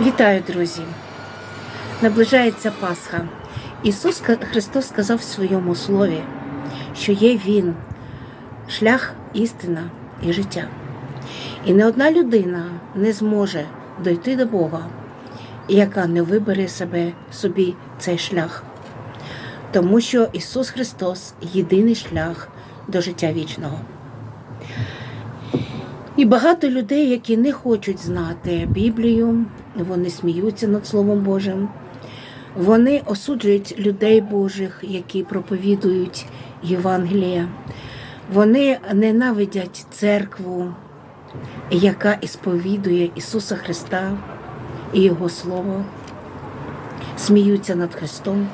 Вітаю, друзі! Наближається Пасха. Ісус Христос сказав в своєму слові, що є Він, шлях, істина і життя. І не одна людина не зможе дойти до Бога, яка не вибере себе собі цей шлях. Тому що Ісус Христос єдиний шлях до життя вічного. І багато людей, які не хочуть знати Біблію, вони сміються над Словом Божим, вони осуджують людей Божих, які проповідують Євангелія. Вони ненавидять церкву, яка ісповідує Ісуса Христа і Його Слово, сміються над Христом,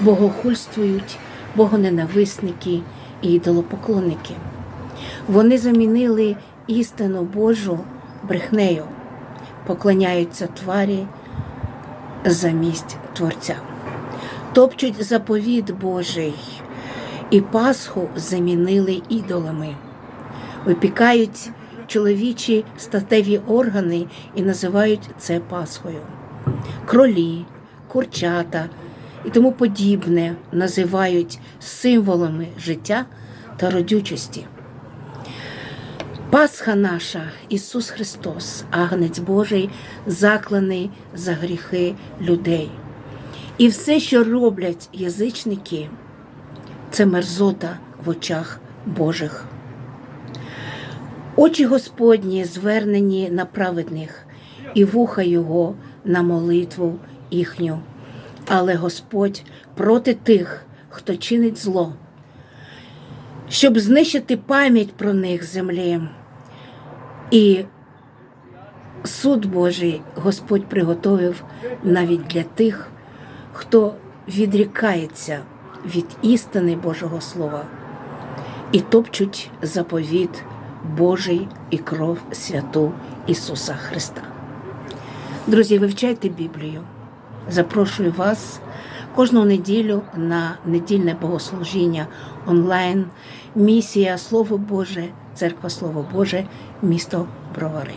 богохульствують, богоненависники і ідолопоклонники. Вони замінили істину Божу брехнею, поклоняються тварі замість Творця, топчуть заповіт Божий і Пасху замінили ідолами, випікають чоловічі статеві органи і називають це Пасхою. Кролі, курчата і тому подібне називають символами життя та родючості. Пасха наша, Ісус Христос, Агнець Божий, закланий за гріхи людей. І все, що роблять язичники, це мерзота в очах Божих. Очі Господні звернені на праведних, і вуха Його на молитву їхню. Але Господь проти тих, хто чинить зло, щоб знищити пам'ять про них землі. І суд Божий Господь приготовив навіть для тих, хто відрікається від істини Божого Слова і топчуть заповіт Божий і кров святу Ісуса Христа. Друзі, вивчайте Біблію. Запрошую вас кожну неділю на недільне богослужіння онлайн. Місія Слово Боже, Церква Слово Боже, місто Бровари.